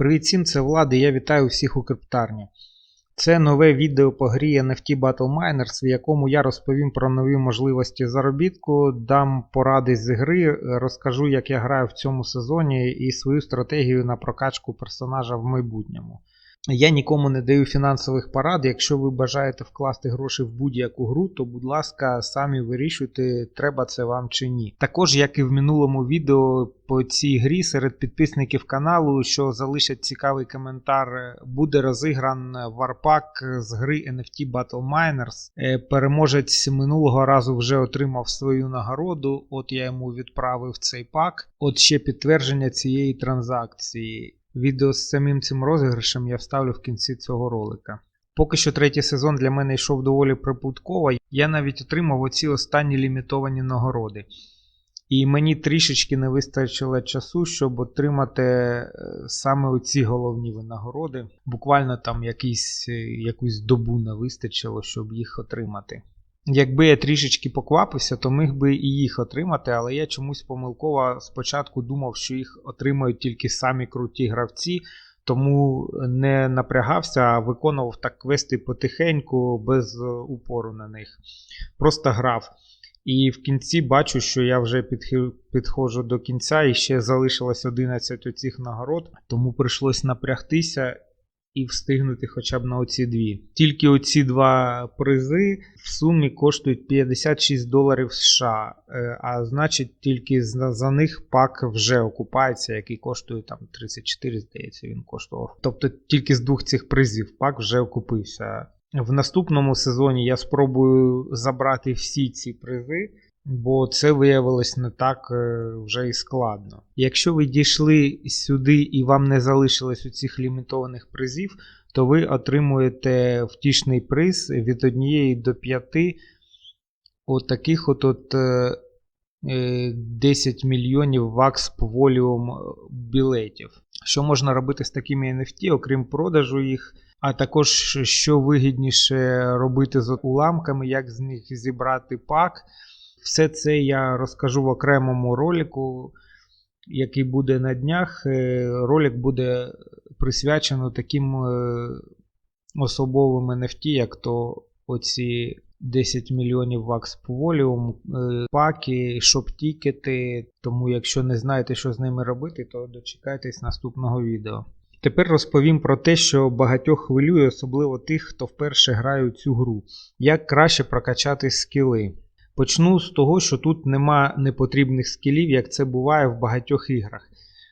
Привіт всім, це Влад і я вітаю всіх у криптарні. Це нове відео по грі NFT Battle Miners, в якому я розповім про нові можливості заробітку, дам поради з гри, розкажу, як я граю в цьому сезоні і свою стратегію на прокачку персонажа в майбутньому. Я нікому не даю фінансових порад. Якщо ви бажаєте вкласти гроші в будь-яку гру, то будь ласка, самі вирішуйте, треба це вам чи ні. Також, як і в минулому відео по цій грі, серед підписників каналу, що залишать цікавий коментар, буде розігран варпак з гри NFT Battle Miners. Е, Переможець минулого разу вже отримав свою нагороду. От я йому відправив цей пак. От ще підтвердження цієї транзакції. Відео з самим цим розіграшем я вставлю в кінці цього ролика. Поки що третій сезон для мене йшов доволі прибутково, я навіть отримав оці останні лімітовані нагороди. І мені трішечки не вистачило часу, щоб отримати е, саме оці головні винагороди. Буквально там якийсь, е, якусь добу не вистачило, щоб їх отримати. Якби я трішечки поквапився, то міг би і їх отримати, але я чомусь помилково спочатку думав, що їх отримають тільки самі круті гравці, тому не напрягався, а виконував так квести потихеньку, без упору на них. Просто грав. І в кінці бачу, що я вже підходжу до кінця і ще залишилось 11 оцих нагород, тому прийшлось напрягтися і встигнути хоча б на оці дві. Тільки оці два призи в сумі коштують 56 доларів США, е, а значить, тільки за, за них пак вже окупається, який коштує там 34, здається, він коштував. Тобто тільки з двох цих призів пак вже окупився. В наступному сезоні я спробую забрати всі ці призи. Бо це виявилось не так е, вже і складно. Якщо ви дійшли сюди і вам не залишилось у цих лімітованих призів, то ви отримуєте втішний приз від 1 до 5 от таких от, от е, е, 10 мільйонів вакс волюм білетів. Що можна робити з такими NFT, окрім продажу їх, а також що вигідніше робити з уламками, як з них зібрати пак. Все це я розкажу в окремому ролику, який буде на днях. Е, Ролик буде присвячено таким е, особовим NFT, як то оці 10 мільйонів вакс по е, паки, шоп-тікети. Тому, якщо не знаєте, що з ними робити, то дочекайтесь наступного відео. Тепер розповім про те, що багатьох хвилює, особливо тих, хто вперше грає у цю гру. Як краще прокачати скіли. Почну з того, що тут нема непотрібних скілів, як це буває в багатьох іграх.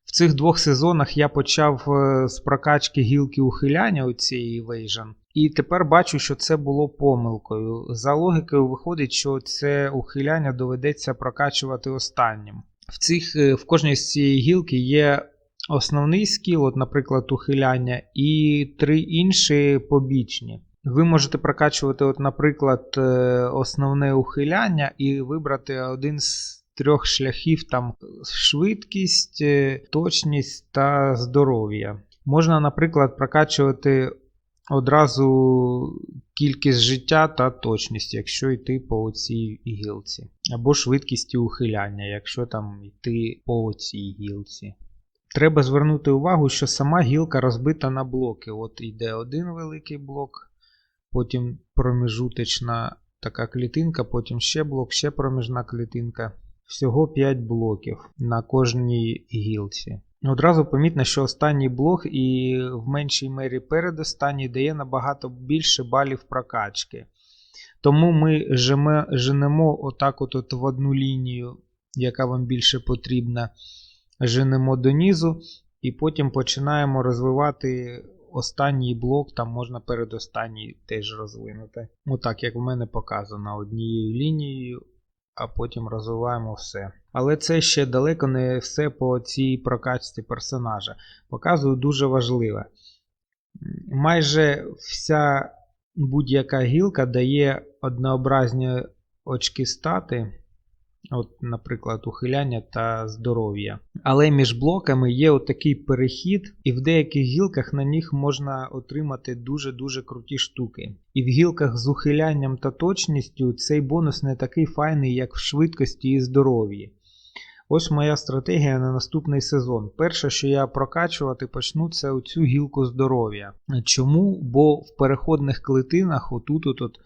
В цих двох сезонах я почав е, з прокачки гілки ухиляння у цієї Evasion, і тепер бачу, що це було помилкою. За логікою виходить, що це ухиляння доведеться прокачувати останнім. В, цих, е, в кожній з цієї гілки є основний скіл, от, наприклад, ухиляння, і три інші побічні. Ви можете прокачувати, от, наприклад, е, основне ухиляння і вибрати один з трьох шляхів: там швидкість, е, точність та здоров'я. Можна, наприклад, прокачувати одразу кількість життя та точність, якщо йти по цій гілці. Або швидкість і ухиляння, якщо там йти по цій гілці. Треба звернути увагу, що сама гілка розбита на блоки. От йде один великий блок потім проміжуточна така клітинка, потім ще блок, ще проміжна клітинка. Всього 5 блоків на кожній гілці. Одразу помітно, що останній блок і в меншій мері передостанній дає набагато більше балів прокачки. Тому ми женемо отак от, от в одну лінію, яка вам більше потрібна, женемо донизу, і потім починаємо розвивати останній блок, там можна передостанній теж розвинути. Отак, як в мене показано, однією лінією, а потім розвиваємо все. Але це ще далеко не все по цій прокачці персонажа. Показую дуже важливе. Майже вся будь-яка гілка дає однообразні очки стати. От, Наприклад, ухиляння та здоров'я. Але між блоками є отакий перехід, і в деяких гілках на них можна отримати дуже-дуже круті штуки. І в гілках з ухилянням та точністю цей бонус не такий файний, як в швидкості і здоров'ї. Ось моя стратегія на наступний сезон. Перше, що я прокачувати почну, це оцю гілку здоров'я. Чому? Бо в переходних клетинах отут от, от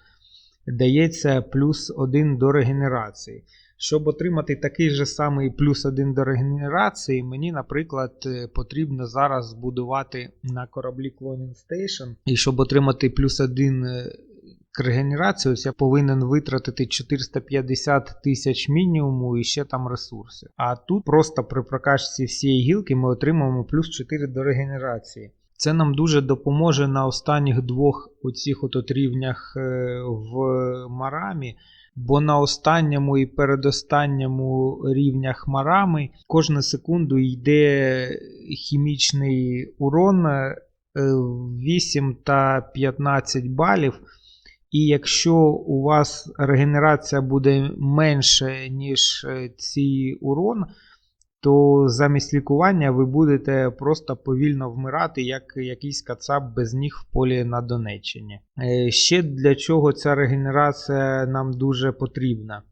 дається плюс 1 до регенерації. Щоб отримати такий же самий плюс 1 до регенерації, мені, наприклад, е, потрібно зараз збудувати на кораблі Cloning Station. І щоб отримати плюс 1 к регенерації, я повинен витратити 450 тисяч мінімуму і ще там ресурси. А тут просто при прокачці всієї гілки ми отримаємо плюс 4 до регенерації. Це нам дуже допоможе на останніх двох оцих от рівнях е, в марамі. Бо на останньому і передостанньому рівнях марами кожну секунду йде хімічний урон 8 та 15 балів. І якщо у вас регенерація буде менше, ніж цей урон, то замість лікування ви будете просто повільно вмирати, як якийсь кацап без ніг в полі на Донеччині. Ще для чого ця регенерація нам дуже потрібна.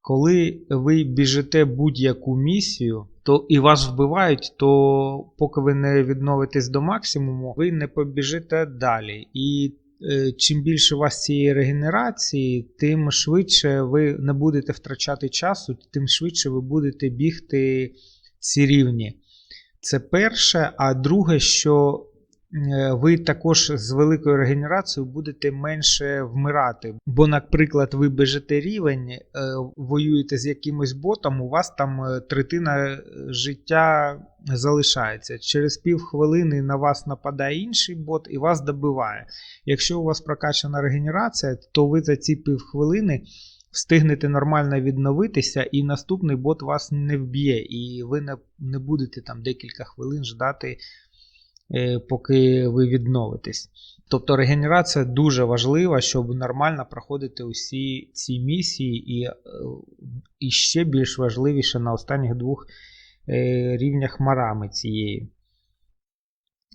Коли ви біжите будь-яку місію, то і вас вбивають, то поки ви не відновитесь до максимуму, ви не побіжите далі. І чим більше у вас цієї регенерації, тим швидше ви не будете втрачати часу, тим швидше ви будете бігти ці рівні. Це перше. А друге, що ви також з великою регенерацією будете менше вмирати. Бо, наприклад, ви бежите рівень, воюєте з якимось ботом, у вас там третина життя залишається. Через півхвилини на вас нападає інший бот і вас добиває. Якщо у вас прокачана регенерація, то ви за ці півхвилини встигнете нормально відновитися, і наступний бот вас не вб'є, і ви не, не будете там декілька хвилин ждати. Поки ви відновитесь. Тобто регенерація дуже важлива, щоб нормально проходити усі ці місії, і і ще більш важливіше на останніх двох рівнях марами цієї.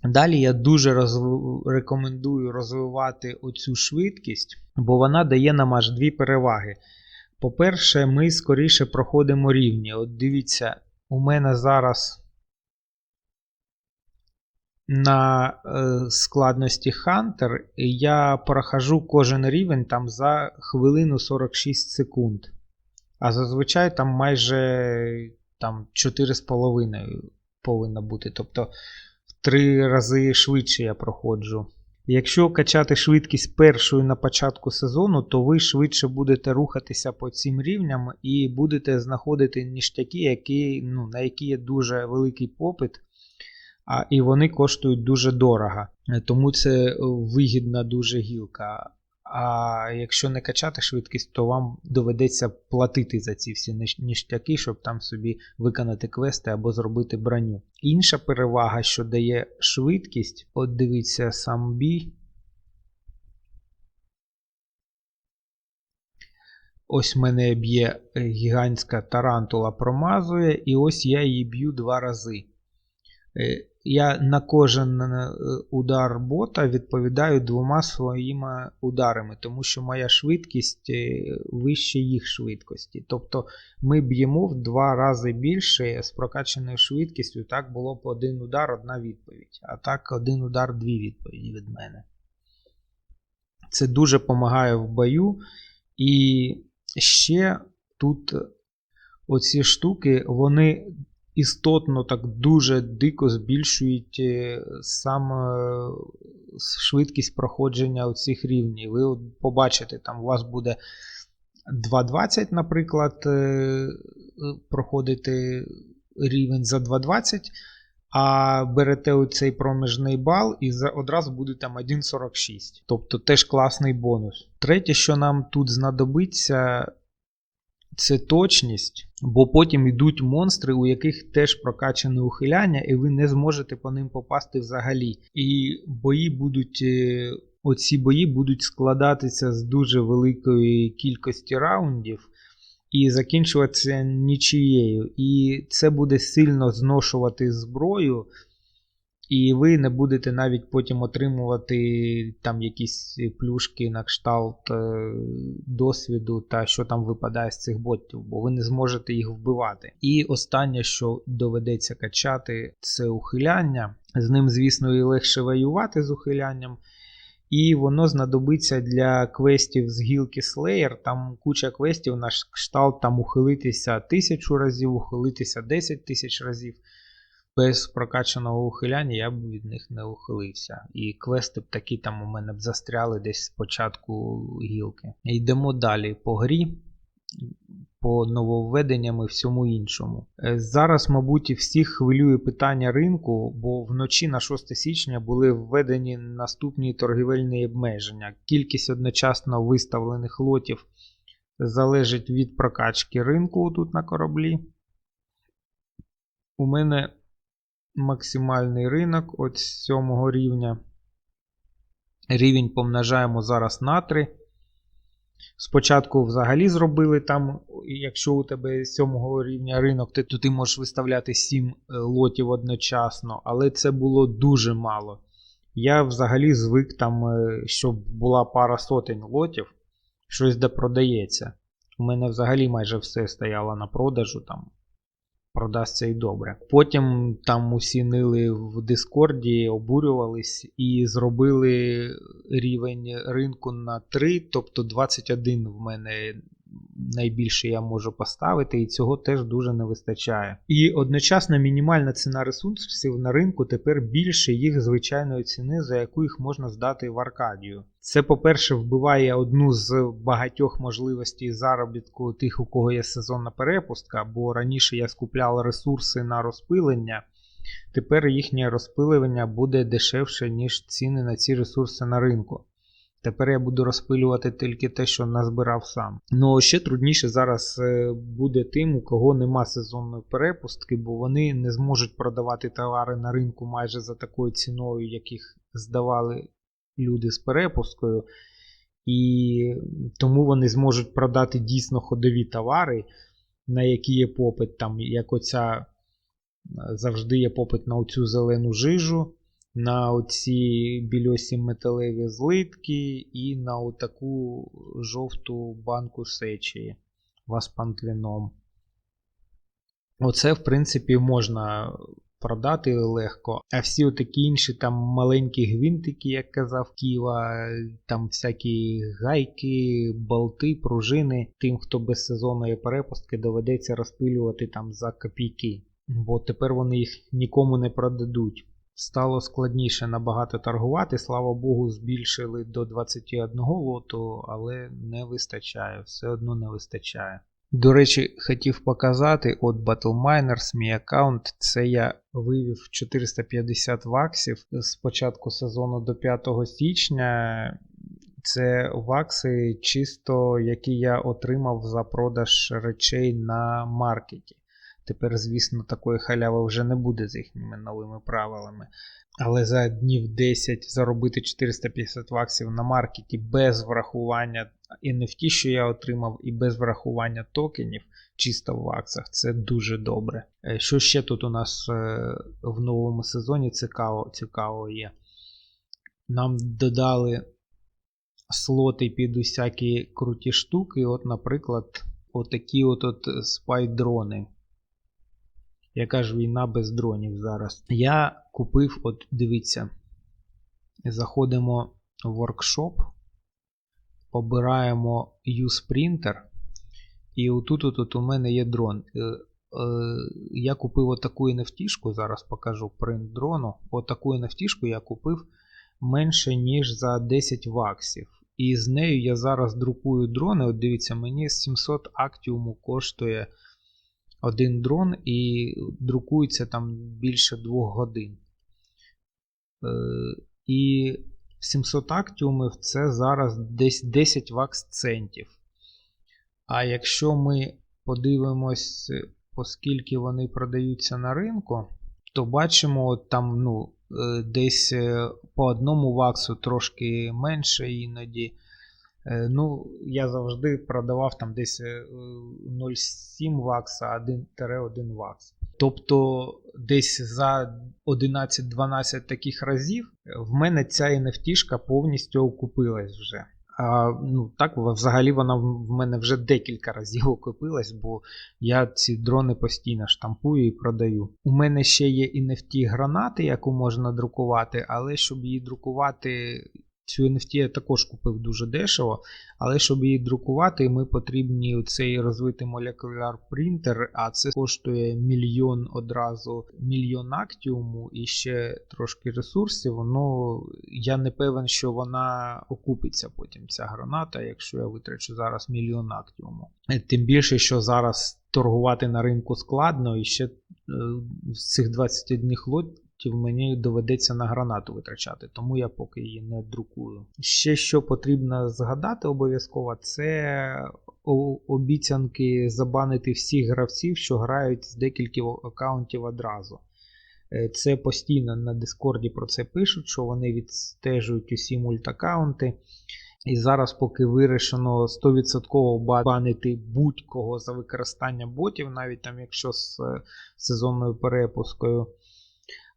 Далі я дуже розв... рекомендую розвивати оцю швидкість, бо вона дає нам аж дві переваги. По-перше, ми скоріше проходимо рівні. От дивіться, у мене зараз на е, складності Hunter я прохожу кожен рівень там за хвилину 46 секунд. А зазвичай там майже там, 4,5 повинно бути. Тобто в 3 рази швидше я проходжу. Якщо качати швидкість першою на початку сезону, то ви швидше будете рухатися по цим рівням і будете знаходити ніштяки, які, ну, на які є дуже великий попит а, і вони коштують дуже дорого. Тому це вигідна дуже гілка. А якщо не качати швидкість, то вам доведеться платити за ці всі ніштяки, щоб там собі виконати квести або зробити броню. Інша перевага, що дає швидкість, от дивіться сам бій. Ось мене б'є гігантська тарантула промазує, і ось я її б'ю два рази. Я на кожен е, удар бота відповідаю двома своїми ударами, тому що моя швидкість е, вище їх швидкості. Тобто ми б'ємо в два рази більше з прокачаною швидкістю. Так було б один удар, одна відповідь. А так один удар, дві відповіді від мене. Це дуже допомагає в бою. І ще тут оці штуки, вони істотно так дуже дико збільшують е, саме швидкість проходження цих рівнів. Ви побачите, там у вас буде 2.20, наприклад, е, проходити рівень за 2.20. А берете оцей проміжний бал і одразу буде там 1,46. Тобто теж класний бонус. Третє, що нам тут знадобиться, це точність, бо потім йдуть монстри, у яких теж прокачане ухиляння, і ви не зможете по ним попасти взагалі. І бої будуть. Е, оці бої будуть складатися з дуже великої кількості раундів і закінчуватися нічією. І це буде сильно зношувати зброю. І ви не будете навіть потім отримувати там якісь плюшки на кшталт е, досвіду та що там випадає з цих ботів, бо ви не зможете їх вбивати. І останнє, що доведеться качати, це ухиляння. З ним, звісно, і легше воювати з ухилянням. І воно знадобиться для квестів з гілки Slayer. Там куча квестів на кшталт там ухилитися тисячу разів, ухилитися 10 тисяч разів. Без прокачаного ухиляння я б від них не ухилився. І квести б такі там у мене б застряли десь з початку гілки. Йдемо далі по грі, по нововведенням і всьому іншому. Е, Зараз, мабуть, всіх хвилює питання ринку, бо вночі на 6 січня були введені наступні торгівельні обмеження. Кількість одночасно виставлених лотів залежить від прокачки ринку тут на кораблі. У мене максимальний ринок от 7 рівня. Рівень помножаємо зараз на 3. Спочатку взагалі зробили там, якщо у тебе 7 рівня ринок, то ти можеш виставляти 7 лотів одночасно, але це було дуже мало. Я взагалі звик там, е, щоб була пара сотень лотів, щось де продається. У мене взагалі майже все стояло на продажу там продасться і добре. Потім там усі нили в Дискорді, обурювались і зробили рівень ринку на 3, тобто 21 в мене найбільше я можу поставити, і цього теж дуже не вистачає. І одночасно мінімальна ціна ресурсів на ринку тепер більше їх звичайної ціни, за яку їх можна здати в Аркадію. Це, по-перше, вбиває одну з багатьох можливостей заробітку тих, у кого є сезонна перепустка, бо раніше я скупляв ресурси на розпилення. Тепер їхнє розпилення буде дешевше, ніж ціни на ці ресурси на ринку. Тепер я буду розпилювати тільки те, що назбирав сам. Ну ще трудніше зараз е, буде тим, у кого нема сезонної перепустки, бо вони не зможуть продавати товари на ринку майже за такою ціною, яких здавали люди з перепусткою. І тому вони зможуть продати дійсно ходові товари, на які є попит, там, як оця е, завжди є попит на оцю зелену жижу на оці більосі металеві злитки і на отаку жовту банку сечі васпантвіном. Оце, в принципі, можна продати легко. А всі отакі інші там маленькі гвинтики, як казав Ківа, там всякі гайки, болти, пружини. Тим, хто без сезонної перепустки, доведеться розпилювати там за копійки. Бо тепер вони їх нікому не продадуть. Стало складніше набагато торгувати. Слава Богу, збільшили до 21 лоту, але не вистачає, все одно не вистачає. До речі, хотів показати от Battle Miners, мій аккаунт. Це я вивів 450 ваксів з початку сезону до 5 січня. Це вакси, чисто які я отримав за продаж речей на маркеті. Тепер, звісно, такої халяви вже не буде з їхніми новими правилами. Але за днів 10 заробити 450 ваксів на маркеті без врахування NFT, що я отримав, і без врахування токенів чисто в ваксах, це дуже добре. Е, що ще тут у нас е, в новому сезоні цікаво, цікаво є? Нам додали слоти під усякі круті штуки. От, наприклад, отакі от, от. Яка ж війна без дронів зараз? Я купив, от дивіться, заходимо в воркшоп, обираємо Use Printer. І отут от у мене є дрон. Е, е, я купив отаку NFT, зараз покажу принт дрону. Отаку NFT я купив менше, ніж за 10 ваксів. І з нею я зараз друкую дрони. От дивіться, мені 700 актіуму коштує один дрон і друкується там більше 2 годин. Е, і 700 актіумів це зараз десь 10 вакс центів. А якщо ми подивимось, оскільки вони продаються на ринку, то бачимо там ну, е, десь е, по одному ваксу трошки менше іноді. Е, ну, Я завжди продавав там десь 0,7 е, вакса, 1-1 вакс. Тобто десь за 11-12 таких разів в мене ця NFT повністю окупилась вже. А, ну, так, взагалі вона в мене вже декілька разів окупилась, бо я ці дрони постійно штампую і продаю. У мене ще є NFT гранати, яку можна друкувати, але щоб її друкувати, цю NFT я також купив дуже дешево. Але щоб її друкувати, ми потрібні цей розвитий молекуляр принтер, а це коштує мільйон одразу мільйон актіуму і ще трошки ресурсів. Ну я не певен, що вона окупиться потім ця граната, якщо я витрачу зараз мільйон актіуму. Тим більше, що зараз торгувати на ринку складно, і ще е, з цих 21 лотів мені доведеться на гранату витрачати, тому я поки її не друкую. Ще що потрібно згадати обов'язково, це обіцянки забанити всіх гравців, що грають з декількох аккаунтів одразу. Е, Це постійно на Дискорді про це пишуть, що вони відстежують усі мультакаунти. І зараз, поки вирішено 100% банити будь-кого за використання ботів, навіть там якщо з е, сезонною перепускою.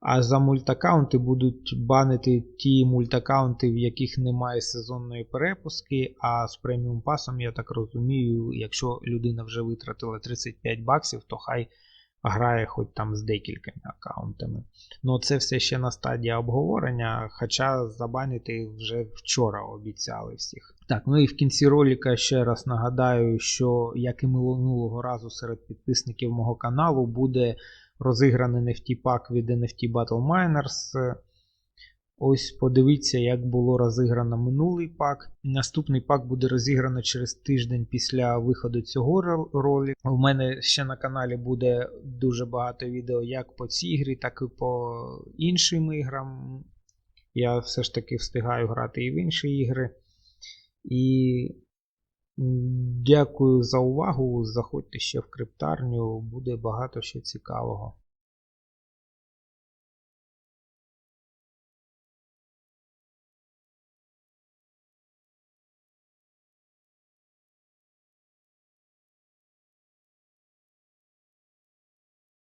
А за мультакаунти будуть банити ті мультакаунти, в яких немає сезонної перепуски. А з преміум пасом, я так розумію, якщо людина вже витратила 35 баксів, то хай грає хоч там з декількома аккаунтами. Ну, це все ще на стадії обговорення, хоча забанити вже вчора обіцяли всіх. Так, ну і в кінці ролика ще раз нагадаю, що як і минулого разу серед підписників мого каналу буде розіграний NFT пак від NFT Battle Miners. Ось подивіться, як було розіграно минулий пак. Наступний пак буде розіграно через тиждень після виходу цього ролі. У мене ще на каналі буде дуже багато відео як по цій грі, так і по іншим іграм. Я все ж таки встигаю грати і в інші ігри. І дякую за увагу. Заходьте ще в криптарню, буде багато ще цікавого.